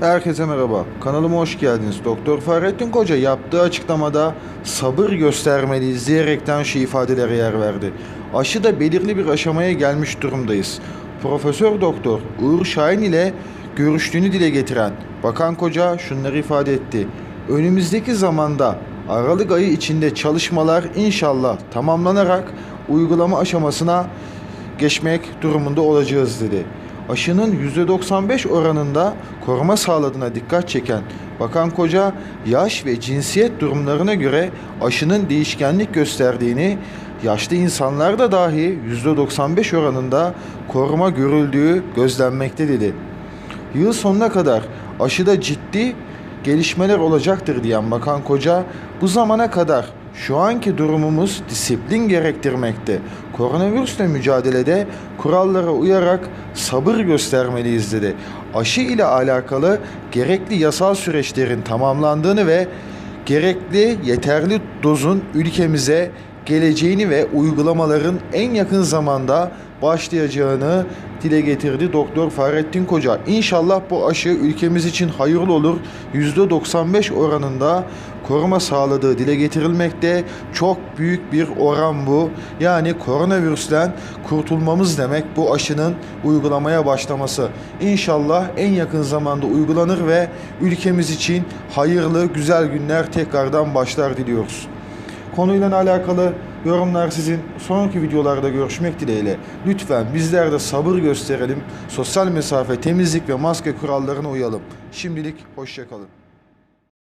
Herkese merhaba. Kanalıma hoş geldiniz. Doktor Fahrettin Koca yaptığı açıklamada sabır göstermeliyiz diyerekten şu ifadelere yer verdi. Aşı da belirli bir aşamaya gelmiş durumdayız. Profesör Doktor Uğur Şahin ile görüştüğünü dile getiren Bakan Koca şunları ifade etti. Önümüzdeki zamanda Aralık ayı içinde çalışmalar inşallah tamamlanarak uygulama aşamasına geçmek durumunda olacağız dedi. Aşının %95 oranında koruma sağladığına dikkat çeken Bakan Koca, yaş ve cinsiyet durumlarına göre aşının değişkenlik gösterdiğini, yaşlı insanlarda dahi %95 oranında koruma görüldüğü gözlenmekte dedi. Yıl sonuna kadar aşıda ciddi gelişmeler olacaktır diyen Bakan Koca, bu zamana kadar şu anki durumumuz disiplin gerektirmekte. Koronavirüsle mücadelede kurallara uyarak sabır göstermeliyiz dedi. Aşı ile alakalı gerekli yasal süreçlerin tamamlandığını ve gerekli yeterli dozun ülkemize geleceğini ve uygulamaların en yakın zamanda başlayacağını dile getirdi Doktor Fahrettin Koca. İnşallah bu aşı ülkemiz için hayırlı olur. %95 oranında koruma sağladığı dile getirilmekte. Çok büyük bir oran bu. Yani koronavirüsten kurtulmamız demek bu aşının uygulamaya başlaması. İnşallah en yakın zamanda uygulanır ve ülkemiz için hayırlı, güzel günler tekrardan başlar diliyoruz. Konuyla alakalı yorumlar sizin. Sonraki videolarda görüşmek dileğiyle. Lütfen bizler de sabır gösterelim. Sosyal mesafe, temizlik ve maske kurallarına uyalım. Şimdilik hoşçakalın.